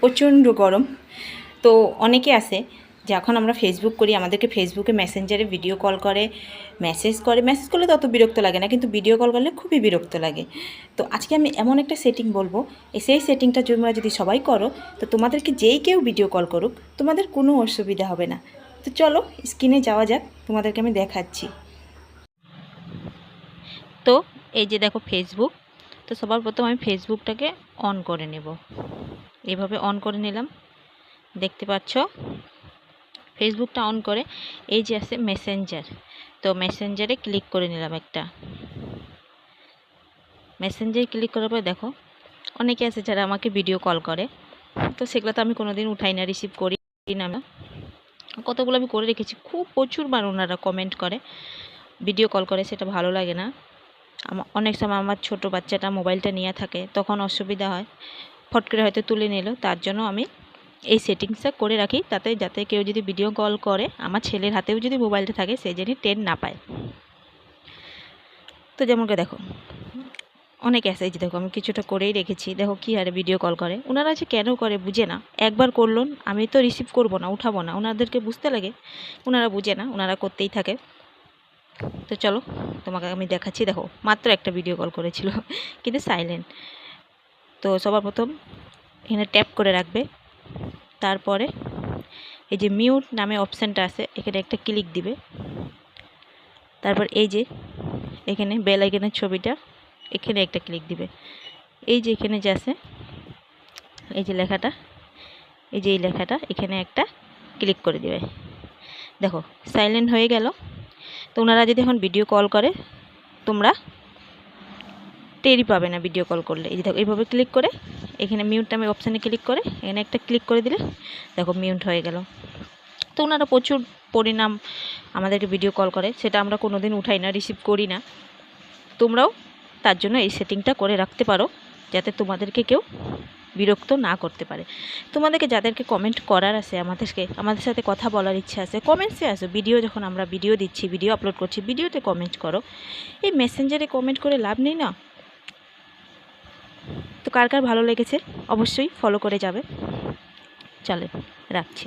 প্রচণ্ড গরম। তো অনেকে আছে যে এখন আমরা ফেসবুক করি, আমাদেরকে ফেসবুকে মেসেঞ্জারে ভিডিও কল করে মেসেজ করে। মেসেজ করলে তত বিরক্ত লাগে না, কিন্তু ভিডিও কল করলে খুবই বিরক্ত লাগে। তো আজকে আমি এমন একটা সেটিং বলব সেই সেটিংটা তোমরা যদি সবাই করো, তো তোমাদেরকে যেই কেউ ভিডিও কল করুক, তোমাদের কোনো অসুবিধা হবে না। তো চলো স্ক্রিনে যাওয়া যাক, তোমাদেরকে আমি দেখাচ্ছি। তো এই যে দেখো ফেসবুক তো সবার প্রথম আমি ফেসবুকটাকে অন করে নেব। এভাবে অন করে নিলাম। দেখতে পাচ্ছ? ফেসবুকটা অন করে। এই যে আছে মেসেঞ্জার তো মেসেঞ্জারে ক্লিক করে নিলাম একটা। মেসেঞ্জারে ক্লিক করার পর দেখো, অনেকে আছে যারা আমাকে ভিডিও কল করে। তো সেগুলো তো আমি কোনোদিন উঠাই না রিসিভ করি না। কতগুলো আমি করে রেখেছি? খুব প্রচুরবার ওনারা কমেন্ট করে ভিডিও কল করে, সেটা ভালো লাগে না। আমার অনেক সময় আমার ছোট বাচ্চাটা মোবাইলটা নিয়ে থাকে, তখন অসুবিধা হয়। ফট করে হয়তো তুলে নিল। তার জন্য আমি এই সেটিংসটা করে রাখি তাতে, যাতে কেউ যদি ভিডিও কল করে, আমার ছেলের হাতেও যদি মোবাইলটা থাকে, সে যেন টেন না পায়। তো যেমন করে দেখো, অনেক যে দেখো, আমি কিছুটা করেই রেখেছি। দেখো কী হারে ভিডিও কল করে। ওনারা যে কেন করে বুঝে না। একবার করলুন, আমি তো রিসিভ করব না, উঠাবো না। ওনাদেরকে বুঝতে লাগে, ওনারা বুঝে না, ওনারা করতেই থাকে। তো চলো, তোমাকে আমি দেখাচ্ছি। দেখো, মাত্র একটা ভিডিও কল করেছিল, কিন্তু সাইলেন্ট তো সবার প্রথম এখানে ট্যাপ করে রাখবে। তারপরে এই যে মিউট নামে অপশানটা আছে, এখানে একটা ক্লিক দিবে। তারপর এই যে এখানে বেল ছবিটা, এখানে একটা ক্লিক দিবে। এই যে এখানে যে আছে, এই যে লেখাটা, এই যে এই লেখাটা, এখানে একটা ক্লিক করে দিবে। দেখো সাইলেন্ট হয়ে গেল। তো ওনারা যদি এখন ভিডিও কল করে, তোমরা টেরই পাবে না ভিডিও কল করলে। এই দেখো, এইভাবে ক্লিক করে, এখানে মিউট নামে অপশানে ক্লিক করে, এখানে একটা ক্লিক করে দিলে দেখো মিউট হয়ে গেল। তো ওনারা প্রচুর পরিণাম আমাদেরকে ভিডিও কল করে, সেটা আমরা কোনো দিন উঠাই না রিসিভ করি না। তোমরাও তার জন্য এই সেটিংটা করে রাখতে পারো, যাতে তোমাদেরকে কেউ বিরক্ত না করতে পারে। তোমাদেরকে যাদেরকে কমেন্ট করার আছে, আমাদেরকে, আমাদের সাথে কথা বলার ইচ্ছা আছে কমেন্টসে আসো। ভিডিও যখন আমরা ভিডিও দিচ্ছি ভিডিও আপলোড করছি ভিডিওতে কমেন্ট করো। এই মেসেঞ্জারে কমেন্ট করে লাভ নেই না? তো কার কার ভালো লেগেছে অবশ্যই ফলো করে যাবে। চলে রাখছি।